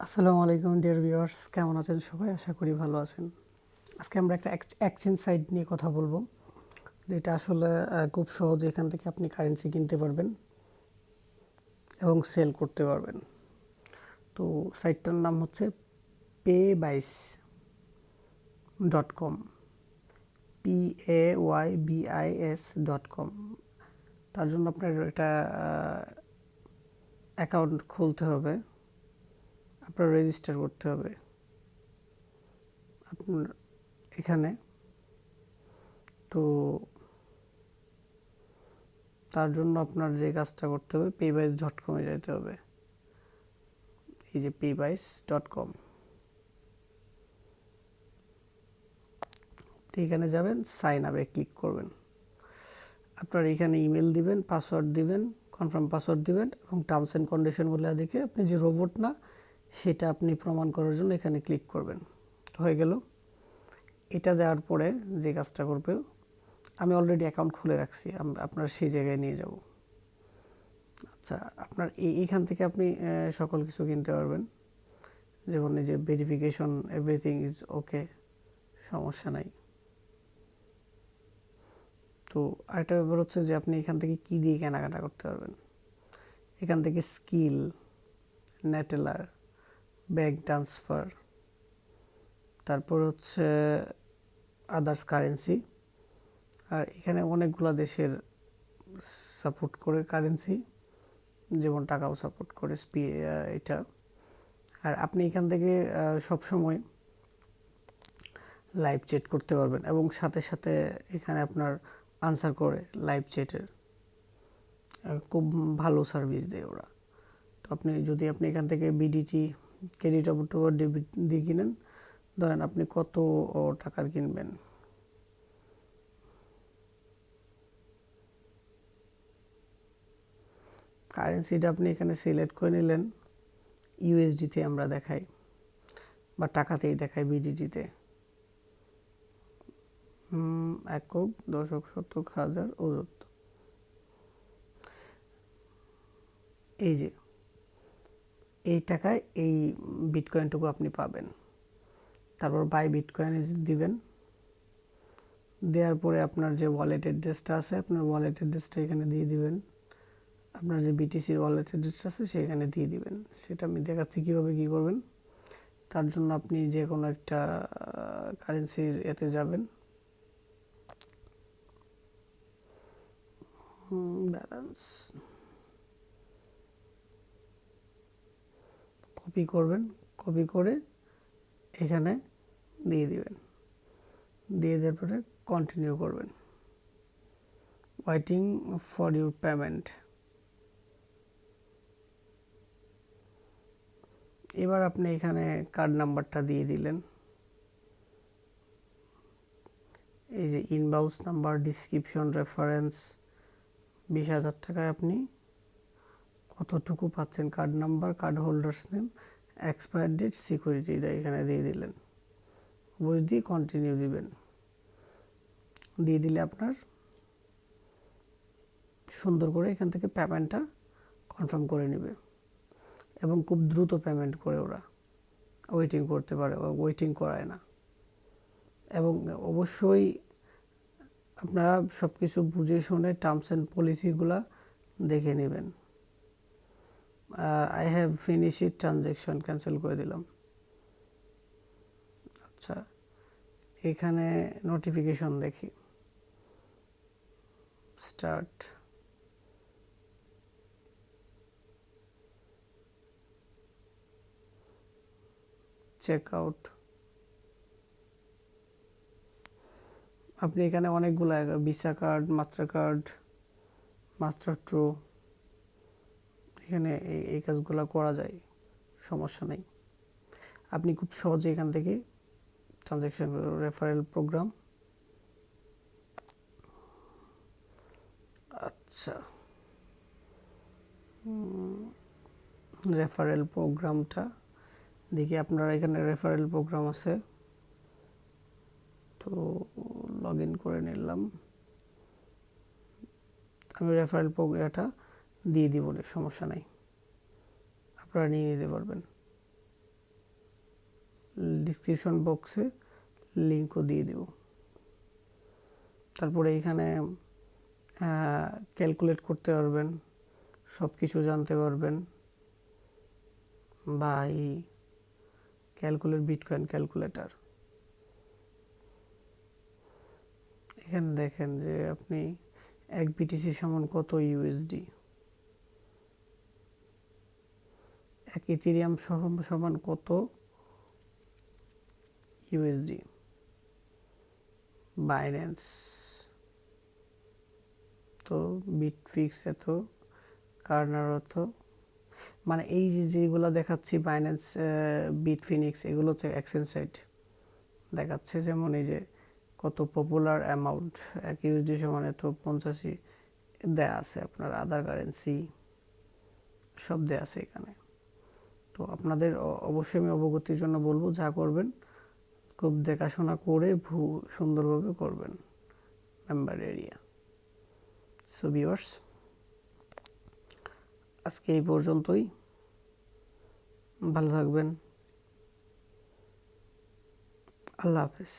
আসসালামু আলাইকুম dear viewers কেমন আছেন সবাই? আশা করি ভালো আছেন। আজকে আমরা একটা এক্সচেঞ্জ সাইট নিয়ে কথা বলব, যেটা আসলে খুব সহজে এখান থেকে আপনি কারেন্সি কিনতে পারবেন এবং সেল করতে পারবেন। তো সাইটটার নাম হচ্ছে Paybis dot com P A Y B I S dot com তার জন্য আপনার একটা অ্যাকাউন্ট খুলতে হবে। আপনার রেজিস্টার করতে হবে। আপনার এখানে। তো তার জন্য আপনার যে কাজটা করতে হবে পে বাইস ডট কমে যেতে হবে। এই যে পে বাইস ডট কম এখানে যাবেন সাইন আপে ক্লিক করবেন। আপনার এখানে ইমেল দিবেন পাসওয়ার্ড দিবেন কনফার্ম পাসওয়ার্ড দিবেন এবং টার্মস অ্যান্ড কন্ডিশনগুলো দেখে আপনি যে রোবট না সেটা আপনি প্রমাণ করার জন্য এখানে ক্লিক করবেন। হয়ে গেল। এটা যাওয়ার পরে যে কাজটা করবে, আমি অলরেডি অ্যাকাউন্ট খুলে রাখছি আপনার সেই জায়গায় নিয়ে যাব। আচ্ছা আপনার এই- এইখান থেকে আপনি সকল কিছু কিনতে পারবেন। যেমন এই যে ভেরিফিকেশন এভরিথিং ইজ ওকে সমস্যা নাই। তো আরেকটা ব্যাপার হচ্ছে যে আপনি এখান থেকে কী দিয়ে কেনাকাটা করতে পারবেন? এখান থেকে স্কিল নেটেলার ব্যাংক ট্রান্সফার তারপর হচ্ছে আদার্স কারেন্সি আর এখানে অনেকগুলো দেশের সাপোর্ট করে কারেন্সি যেমন টাকাও সাপোর্ট করে স্পি এটা। আর আপনি এখান থেকে সব সময় লাইভ চ্যাট করতে পারবেন এবং সাথে সাথে এখানে আপনার আনসার করে লাইভ চ্যাটের খুব ভালো সার্ভিস দেয় ওরা। তো আপনি, যদি আপনি এখান থেকে বিডিটি ক্রেডিট অথবা ডেবিট দিয়ে কিনেন। ধরেন আপনি কত টাকার কিনবেন? কারেন্সিটা আপনি এখানে সিলেক্ট করে নিলেন। ইউএসডিতে আমরা দেখাই, বা টাকাতেই দেখাই বিডিটিতে। একক দশক শতক হাজার অযুত এই যে এই টাকায় এই বিটকয়েনটুকু আপনি পাবেন। তারপর বাই বিটকয়েন দিবেন। দেওয়ার পরে আপনার যে ওয়ালেট অ্যাড্রেসটা আছে, আপনার ওয়ালেট অ্যাড্রেসটা এখানে দিয়ে দিবেন। আপনার যে বিটিসির ওয়ালেট অ্যাড্রেসটা আছে, সেখানে দিয়ে দিবেন। সেটা আমি দেখাচ্ছি কীভাবে কী করবেন। তার জন্য আপনি যে কোনো একটা কারেন্সির এতে যাবেন। ব্যালেন্স কপি করবেন, কপি করে এখানে দিয়ে দিবেন। দিয়ে দেওয়ার পরে কন্টিনিউ করবেন। ওয়েটিং ফর ইউর পেমেন্ট এবার আপনি এখানে কার্ড নাম্বারটা দিয়ে দিলেন। এই যে ইনবাউস নাম্বার ডিসক্রিপশন রেফারেন্স বিশ হাজার টাকায় আপনি কতটুকু পাচ্ছেন card number card holders name expire date সিকিউরিটিটা এখানে দিয়ে দিলেন। বুঝ দিয়ে কন্টিনিউ দিবেন। দিয়ে দিলে আপনার সুন্দর করে এখান থেকে পেমেন্টটা কনফার্ম করে নেবে এবং খুব দ্রুত পেমেন্ট করে ওরা। ওয়েটিং করতে পারে ওয়েটিং করায় না। এবং অবশ্যই আপনারা সব কিছু বুঝে শুনে টার্মস অ্যান্ড পলিসিগুলা দেখে নেবেন। I have finish it transaction cancel করে দিলাম। আচ্ছা এখানে নোটিফিকেশন দেখি। স্টার্ট চেক আউট আপনি এখানে অনেকগুলো visa card master card Maestro এখানে এই এই কাজগুলো করা যায়, সমস্যা নেই। আপনি খুব সহজে এখান থেকে ট্রানজ্যাকশন রেফারেল প্রোগ্রাম আচ্ছা রেফারেল প্রোগ্রামটা দেখি আপনার এখানে রেফারেল প্রোগ্রাম আছে। তো লগ ইন করে নিলাম। আমি রেফারেল প্রোগ্রামটা দিয়ে দিব সমস্যা নাই। আপনারা নিয়ে নিতে পারবেন। ডিসক্রিপশন বক্সে লিঙ্কও দিয়ে দেব। তারপরে এখানে ক্যালকুলেট করতে পারবেন সব কিছু জানতে পারবেন। বা এই ক্যালকুলেট বিটকয়েন ক্যালকুলেটার এখানে দেখেন যে আপনি এক বিটিসি সমান কত ইউএসডি ইথেরিয়াম সমান কত? ইউএসডি বাইন্যান্স তো বিট বিটফিক্স এত কার্নার অত মানে এই যে যেগুলো দেখাচ্ছি বাইন্যান্স বিটফিনিক্স এগুলো হচ্ছে এক্সচেঞ্জ সাইট দেখাচ্ছে যেমন এই যে কত পপুলার অ্যামাউন্ট এক ইউএসডি সমান এত পঞ্চাশি দেয়া আছে আপনার আদার কারেন্সি সব দেয়া আছে এখানে। তো আপনাদের অবশ্যই আমি অবগতির জন্য বলব, যা করবেন, খুব দেখাশোনা করে ভু, সুন্দরভাবে করবেন মেম্বার এরিয়া সো ভিওর্স আজকে এই পর্যন্তই। ভালো থাকবেন। আল্লাহ হাফেজ।